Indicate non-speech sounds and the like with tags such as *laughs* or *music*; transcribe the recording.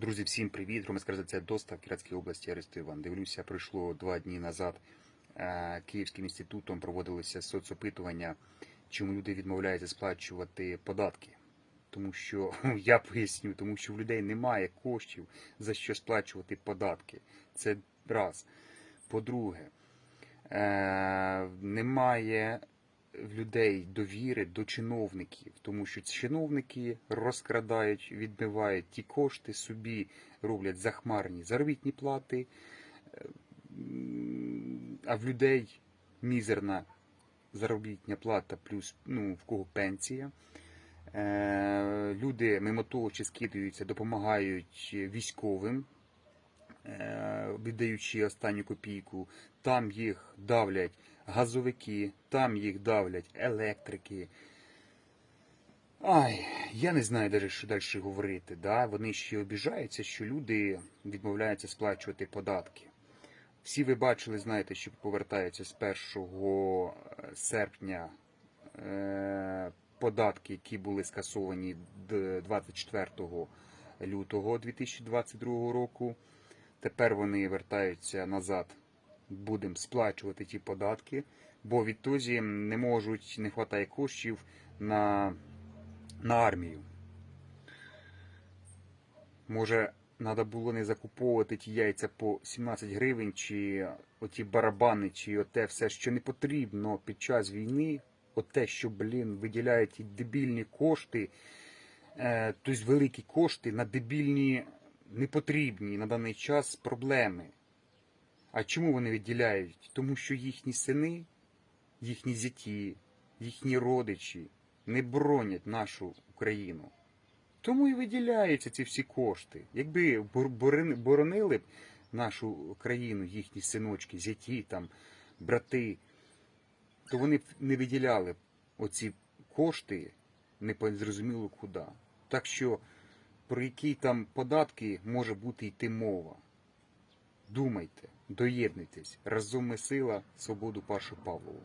Друзі, всім привіт! Громадська організація ДОСТА в Кіратській області Арест Іван. Дивлюся, пройшло два дні назад е, Київським інститутом проводилися соцопитування, чому люди відмовляються сплачувати податки. Тому що *laughs* я поясню, тому що в людей немає коштів за що сплачувати податки. Це раз. По-друге, е, немає в людей довіри до чиновників, тому що чиновники розкрадають, відбивають ті кошти собі, роблять захмарні заробітні плати, е, а в людей мізерна заробітня плата, плюс ну, в кого пенсія. Е, Люди мимо того, чи скидаються, допомагають військовим, віддаючи останню копійку. Там їх давлять газовики, там їх давлять електрики. Ай, я не знаю навіть, що далі говорити. Да? Вони ще обіжаються, що люди відмовляються сплачувати податки. Всі ви бачили, знаєте, що повертаються з 1 серпня е, податки, які були скасовані 24 лютого 2022 року. Тепер вони вертаються назад. Будемо сплачувати ті податки, бо відтоді не можуть, не вистачає коштів на, на армію. Може, треба було не закуповувати ті яйця по 17 гривень, чи оті барабани, чи оте все, що не потрібно під час війни, оте, що, блін, виділяють дебільні кошти, е, тобто великі кошти на дебільні непотрібні на даний час проблеми. А чому вони відділяють? Тому що їхні сини, їхні зяті, їхні родичі не боронять нашу Україну. Тому і виділяються ці всі кошти. Якби боронили б нашу країну, їхні синочки, зяті, там, брати, то вони б не виділяли б оці кошти не зрозуміло куди. Так що про які там податки може бути йти мова. Думайте, доєднуйтесь. Разом ми сила, свободу Пашу Павлову.